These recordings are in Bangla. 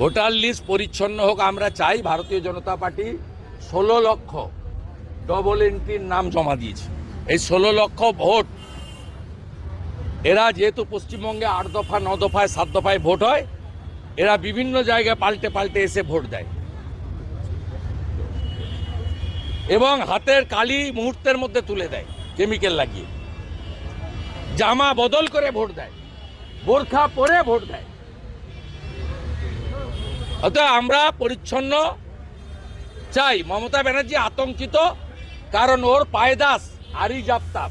ভোটার লিস্ট পরিচ্ছন্ন হোক, আমরা চাই ভারতীয় জনতা পার্টি ষোলো লক্ষ ডবল এন্ট্রির নাম জমা দিয়েছে। এই ষোলো লক্ষ ভোট, এরা যেহেতু পশ্চিমবঙ্গে আট দফা, ন দফায়, সাত দফায় ভোট হয়, এরা বিভিন্ন জায়গায় পাল্টে পাল্টে এসে ভোট দেয়। এবং হাতের কালি মুহূর্তের মধ্যে তুলে দেয় কেমিক্যাল লাগিয়ে। জামা বদল করে ভোট দেয়, বোরখা পরে ভোট দেয়। অতএব আমরা পরিচ্ছন্ন চাই। মমতা ব্যানার্জি আতঙ্কিত, কারণ ওর পায়দাস আরি জাপ্তাব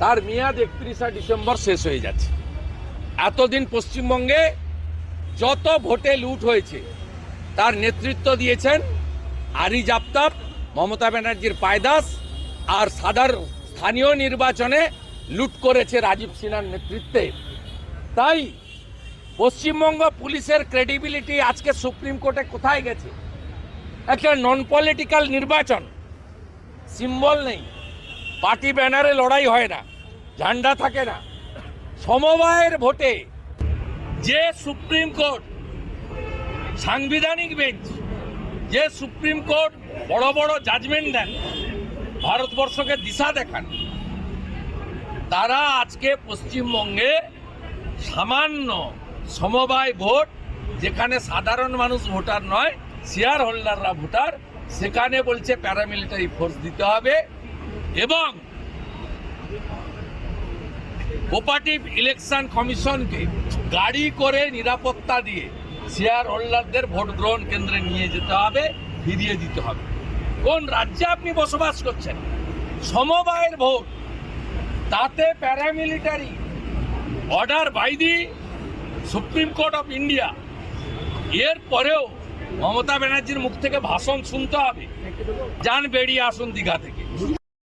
তার মেয়াদ একত্রিশে ডিসেম্বর শেষ হয়ে যাচ্ছে। এতদিন পশ্চিমবঙ্গে যত ভোটে লুট হয়েছে, তার নেতৃত্ব দিয়েছেন আরি জাপ্তাব মমতা ব্যানার্জির পায়দাস আর সাদার স্থানীয় নির্বাচনে লুট করেছে রাজীব সিনহার নেতৃত্বে। তাই পশ্চিমবঙ্গ পুলিশের ক্রেডিবিলিটি আজকে সুপ্রিম কোর্টে কোথায় গেছে? একটা নন পলিটিক্যাল নির্বাচন সিম্বল নেই। পার্টি ব্যানারে লড়াই হয় না, ঝান্ডা থাকে না। সমবায়ের ভোটে যে সুপ্রিম কোর্ট, সাংবিধানিক বেঞ্চ যে সুপ্রিম কোর্ট বড় বড় জাজমেন্ট দেন, ভারতবর্ষকে দিশা দেখান, তারা আজকে পশ্চিমবঙ্গে সামান্য সমবায় ভোট, যেখানে সাধারণ মানুষ ভোটার নয় শেয়ার হোল্ডাররা ভোটার, সেখানে বলছে প্যারামিলিটারি ফোর্স দিতে হবে এবং কোপারেটিভ ইলেকশন কমিশনকে গাড়ি করে নিরাপত্তা দিয়ে শেয়ার হোল্ডারদের ভোট গ্রহণ কেন্দ্রে নিয়ে যেতে হবে, ফিরিয়ে দিতে হবে। কোন রাজ্যে আপনি বসবাস করছেন? সমবায়ের ভোট, তাতে paramilitary order by the supreme court of India. এর পরেও মমতা ব্যানার্জির মুখ থেকে ভাষণ শুনতে হবে। যান বেরিয়ে আসুন দীঘা থেকে।